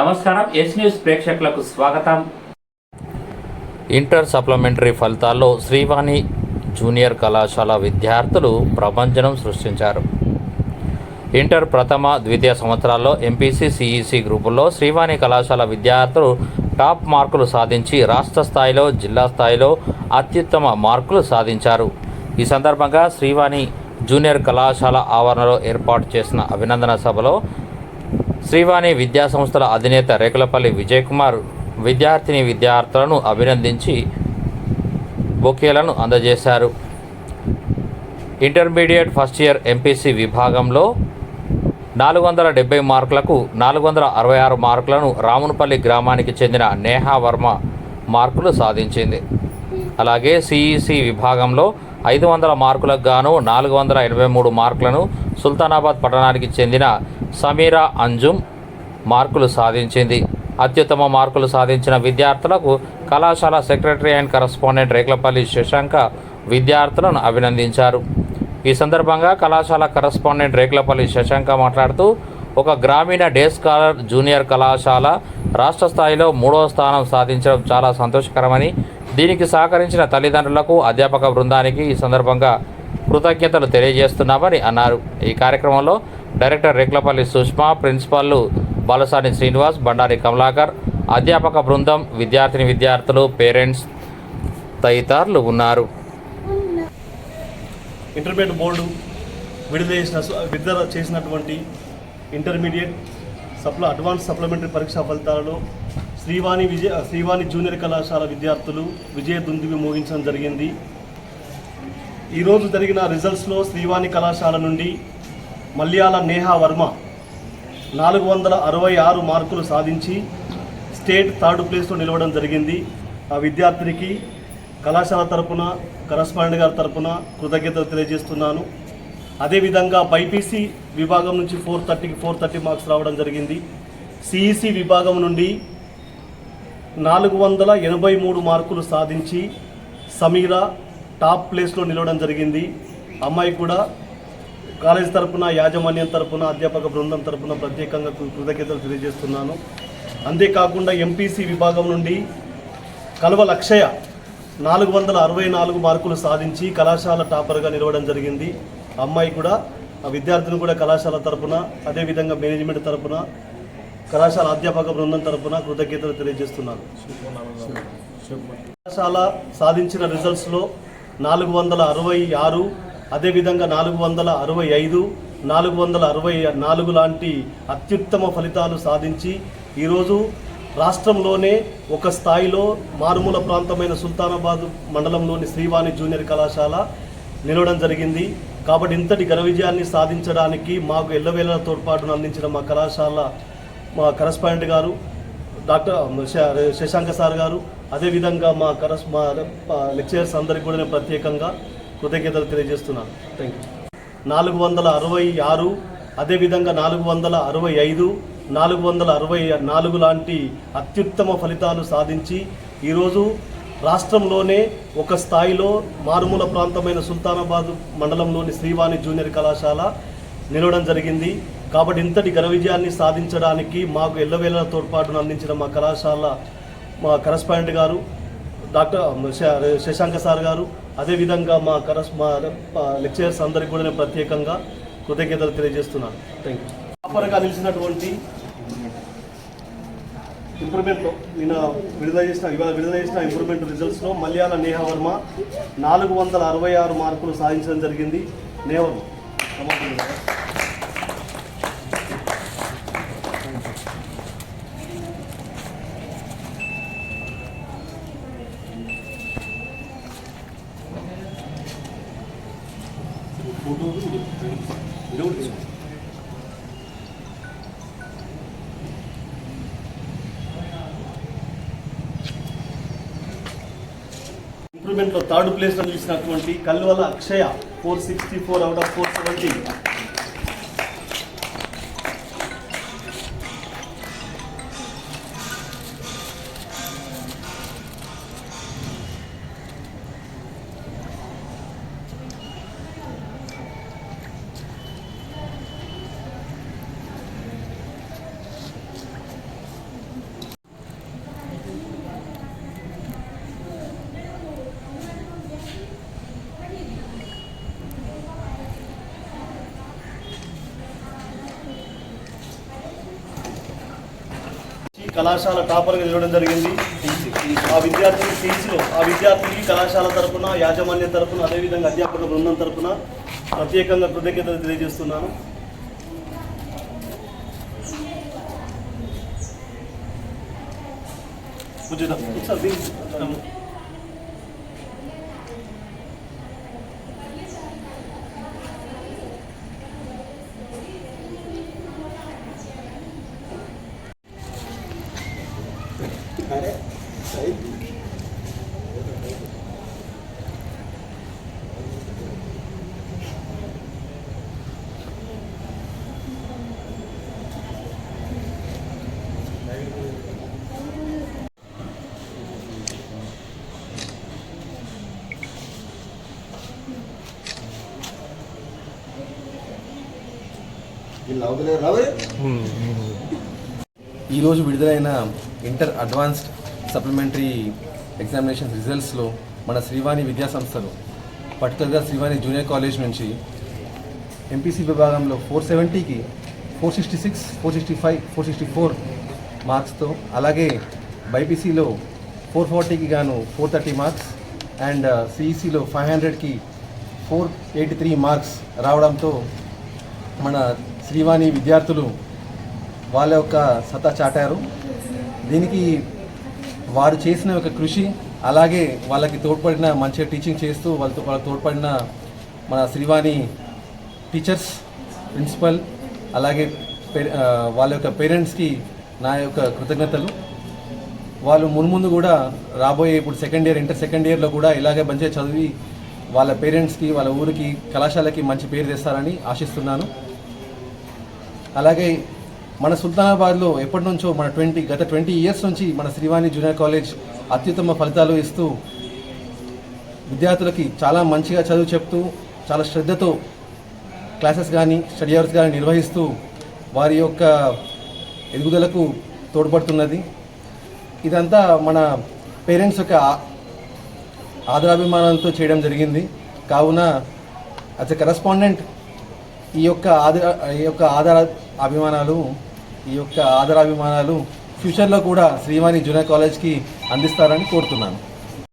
నమస్కారం yes news ప్రేక్షకులకు స్వాగతం. ఇంటర్ సప్లిమెంటరీ ఫలితాల్లో శ్రీవాణి జూనియర్ కళాశాల విద్యార్థులు ప్రపంచనం సృష్టించారు. ఇంటర్ ప్రథమ ద్వితీయ సంవత్సరాల్లో ఎంపీసీ సిఈసి గ్రూపుల్లో శ్రీవాణి కళాశాల విద్యార్థులు టాప్ మార్కులు సాధించి రాష్ట్ర స్థాయిలో జిల్లా స్థాయిలో అత్యుత్తమ మార్కులు సాధించారు. ఈ సందర్భంగా శ్రీవాణి జూనియర్ కళాశాల ఆవరణలో ఏర్పాటు చేసిన అభినందన సభలో శ్రీవాణి విద్యా సంస్థల అధినేత రేకులపల్లి విజయ్ కుమార్ విద్యార్థిని విద్యార్థులను అభినందించి బొకేలను అందజేశారు. ఇంటర్మీడియట్ ఫస్ట్ ఇయర్ ఎంపీసీ విభాగంలో నాలుగు వందల డెబ్బై మార్కులకు నాలుగు వందల అరవై ఆరు మార్కులను రామునపల్లి గ్రామానికి చెందిన నేహా వర్మ మార్కులు సాధించింది. అలాగే సిఈసి విభాగంలో ఐదు వందల మార్కులకు గాను నాలుగు వందల ఎనభై మూడు మార్కులను సుల్తానాబాద్ పట్టణానికి చెందిన సమీరా అంజుమ్ మార్కులు సాధించింది. అత్యుత్తమ మార్కులు సాధించిన విద్యార్థులకు కళాశాల secretary and correspondent Rekulapalli Shashanka విద్యార్థులను అభినందించారు. ఈ సందర్భంగా కళాశాల కరస్పాండెంట్ రేకులపల్లి శశాంక మాట్లాడుతూ ఒక గ్రామీణ డే స్కాలర్ జూనియర్ కళాశాల రాష్ట్ర స్థాయిలో మూడవ స్థానం సాధించడం చాలా సంతోషకరమని దీనికి సహకరించిన తల్లిదండ్రులకు అధ్యాపక బృందానికి ఈ సందర్భంగా కృతజ్ఞతలు తెలియజేస్తున్నామని అన్నారు. ఈ కార్యక్రమంలో డైరెక్టర్ రేక్లపల్లి సుష్మా ప్రిన్సిపాల్లు బాలసాని శ్రీనివాస్ బండారి కమలాకర్ అధ్యాపక బృందం విద్యార్థిని విద్యార్థులు పేరెంట్స్ తదితరులు ఉన్నారు. ఇంటర్మీడియట్ బోర్డు విడుదల చేసిన విడుదల చేసినటువంటి ఇంటర్మీడియట్ సప్ల అడ్వాన్స్ సప్లిమెంటరీ పరీక్షా ఫలితాలలో శ్రీవాణి విజయ శ్రీవాణి జూనియర్ కళాశాల విద్యార్థులు విజయ దుందువి మోగించడం జరిగింది. ఈరోజు జరిగిన రిజల్ట్స్లో శ్రీవాణి కళాశాల నుండి మల్యాల నేహా వర్మ నాలుగు వందల అరవై ఆరు మార్కులు సాధించి స్టేట్ థర్డ్ ప్లేస్లో నిలవడం జరిగింది. ఆ విద్యార్థినికి కళాశాల తరపున కరస్పాండెంట్ గారి తరపున కృతజ్ఞతలు తెలియజేస్తున్నాను. అదేవిధంగా బైపీసీ విభాగం నుంచి ఫోర్ థర్టీకి ఫోర్ థర్టీ మార్క్స్ రావడం జరిగింది. సిఈసి విభాగం నుండి నాలుగు వందల ఎనభై మూడు మార్కులు సాధించి సమీర టాప్ ప్లేస్లో నిలవడం జరిగింది. అమ్మాయి కూడా కాలేజ్ తరపున యాజమాన్యం తరపున అధ్యాపక బృందం తరపున ప్రత్యేకంగా కృతజ్ఞతలు తెలియజేస్తున్నాను. అంతేకాకుండా ఎంపీసీ విభాగం నుండి కలువ లక్షయ నాలుగు వందల అరవై నాలుగు మార్కులు సాధించి కళాశాల టాపర్గా నిలవడం జరిగింది. అమ్మాయి కూడా ఆ విద్యార్థిని కూడా కళాశాల తరపున అదేవిధంగా మేనేజ్మెంట్ తరపున కళాశాల అధ్యాపక బృందం తరపున కృతజ్ఞతలు తెలియజేస్తున్నాను. కళాశాల సాధించిన రిజల్ట్స్లో నాలుగు వందల అరవై ఆరు అదేవిధంగా నాలుగు వందల అరవై ఐదు నాలుగు వందల అరవై నాలుగు లాంటి అత్యుత్తమ ఫలితాలు సాధించి ఈరోజు రాష్ట్రంలోనే ఒక స్థాయిలో మారుమూల ప్రాంతమైన సుల్తానాబాద్ మండలంలోని శ్రీవాణి జూనియర్ కళాశాల నిలవడం జరిగింది. కాబట్టి ఇంతటి ఘన విజయాన్ని సాధించడానికి మాకు ఎల్లవేళ తోడ్పాటును అందించిన మా కళాశాల మా కరస్పాండెంట్ గారు డాక్టర్ శశాంక సార్ గారు అదేవిధంగా మా కరస్ మా లెక్చరర్స్ అందరికీ కూడా నేను ప్రత్యేకంగా కృతజ్ఞతలు తెలియజేస్తున్నాను. థ్యాంక్ యూ నాలుగు వందల అరవై ఆరు అదేవిధంగా నాలుగు వందల అరవై ఐదు నాలుగు వందల అరవై నాలుగు లాంటి అత్యుత్తమ ఫలితాలు సాధించి ఈరోజు రాష్ట్రంలోనే ఒక స్థాయిలో మారుమూల ప్రాంతమైన సుల్తానాబాద్ మండలంలోని శ్రీవాణి జూనియర్ కళాశాల నిలవడం జరిగింది. కాబట్టి ఇంతటి ఘన విజయాన్ని సాధించడానికి మాకు ఎల్లవేళ తోడ్పాటును అందించిన మా కళాశాల మా కరస్పాండెంట్ గారు డాక్టర్ శశాంక సార్ గారు అదేవిధంగా మా కరస్ మా లెక్చరర్స్ అందరికీ కూడా నేను ప్రత్యేకంగా కృతజ్ఞతలు తెలియజేస్తున్నాను. థ్యాంక్ యూ ప్రాపర్గా నిలిచినటువంటి ఇంప్రూవ్మెంట్లో నిన్న విడుదల చేసిన ఇవాళ విడుదల చేసిన ఇంప్రూవ్మెంట్ రిజల్ట్స్లో మలయాళ నేహ వర్మ నాలుగు వందల అరవై ఆరు మార్కులు సాధించడం జరిగింది. నేహా ఇంప్రూవ్మెంట్లో థర్డ్ ప్లేస్లో నిలిచినటువంటి Kalvala Akshaya four sixty four out of four seventy కళాశాల టాపర్గా నిలవడం జరిగింది. ఆ విద్యార్థిని టీసీలో ఆ విద్యార్థికి కళాశాల తరఫున యాజమాన్య తరపున అదేవిధంగా అధ్యాపక బృందం తరఫున ప్రత్యేకంగా కృతజ్ఞతలు తెలియజేస్తున్నాను. ఉచిత. ఒకసారి ఈరోజు విడుదలైన ఇంటర్ అడ్వాన్స్డ్ సప్లిమెంటరీ ఎగ్జామినేషన్ రిజల్ట్స్లో మన శ్రీవాణి విద్యా సంస్థలు పర్టికులర్గా శ్రీవాణి జూనియర్ కాలేజ్ నుంచి ఎంపీసీ విభాగంలో four సెవెంటీకి four sixty six four sixty five four sixty four మార్క్స్తో అలాగే బైపీసీలో ఫోర్ ఫార్టీకి గాను four thirty marks and uh, సిఈసీలో ఫైవ్ హండ్రెడ్కి ఫోర్ ఎయిటీ త్రీ మార్క్స్ రావడంతో మన శ్రీవాణి విద్యార్థులు వాళ్ళ యొక్క సత్తా చాటారు. దీనికి వారు చేసిన ఒక కృషి అలాగే వాళ్ళకి తోడ్పడిన మంచిగా టీచింగ్ చేస్తూ వాళ్ళతో వాళ్ళకి తోడ్పడిన మన శ్రీవాణి టీచర్స్ ప్రిన్సిపల్ అలాగే పే- వాళ్ళ యొక్క పేరెంట్స్కి నా యొక్క కృతజ్ఞతలు. వాళ్ళు మున్ముందు కూడా రాబోయే ఇప్పుడు సెకండ్ ఇయర్ ఇంటర్ సెకండ్ ఇయర్లో కూడా ఇలాగే మంచిగా చదివి వాళ్ళ పేరెంట్స్కి వాళ్ళ ఊరికి కళాశాలకి మంచి పేరు తెస్తారని ఆశిస్తున్నాను. అలాగే మన సుల్తానాబాద్లో ఎప్పటి నుంచో మన ట్వంటీ గత ట్వంటీ ఇయర్స్ నుంచి మన శ్రీవాణి జూనియర్ కాలేజ్ అత్యుత్తమ ఫలితాలు ఇస్తూ విద్యార్థులకి చాలా మంచిగా చదువు చెప్తూ చాలా శ్రద్ధతో క్లాసెస్ కానీ స్టడీ అవర్స్ కానీ నిర్వహిస్తూ వారి యొక్క ఎదుగుదలకు తోడ్పడుతున్నది. ఇదంతా మన పేరెంట్స్ యొక్క ఆదరాభిమానాలతో చేయడం జరిగింది. కావున యాజ్ ఎ కరస్పాండెంట్ ఈ యొక్క ఆదర ఈ యొక్క ఆధార అభిమానాలు ఈ యొక్క ఆదరాభిమానాలు ఫ్యూచర్లో కూడా శ్రీవాణి జూనియర్ కాలేజ్కి అందిస్తారని కోరుతున్నాను.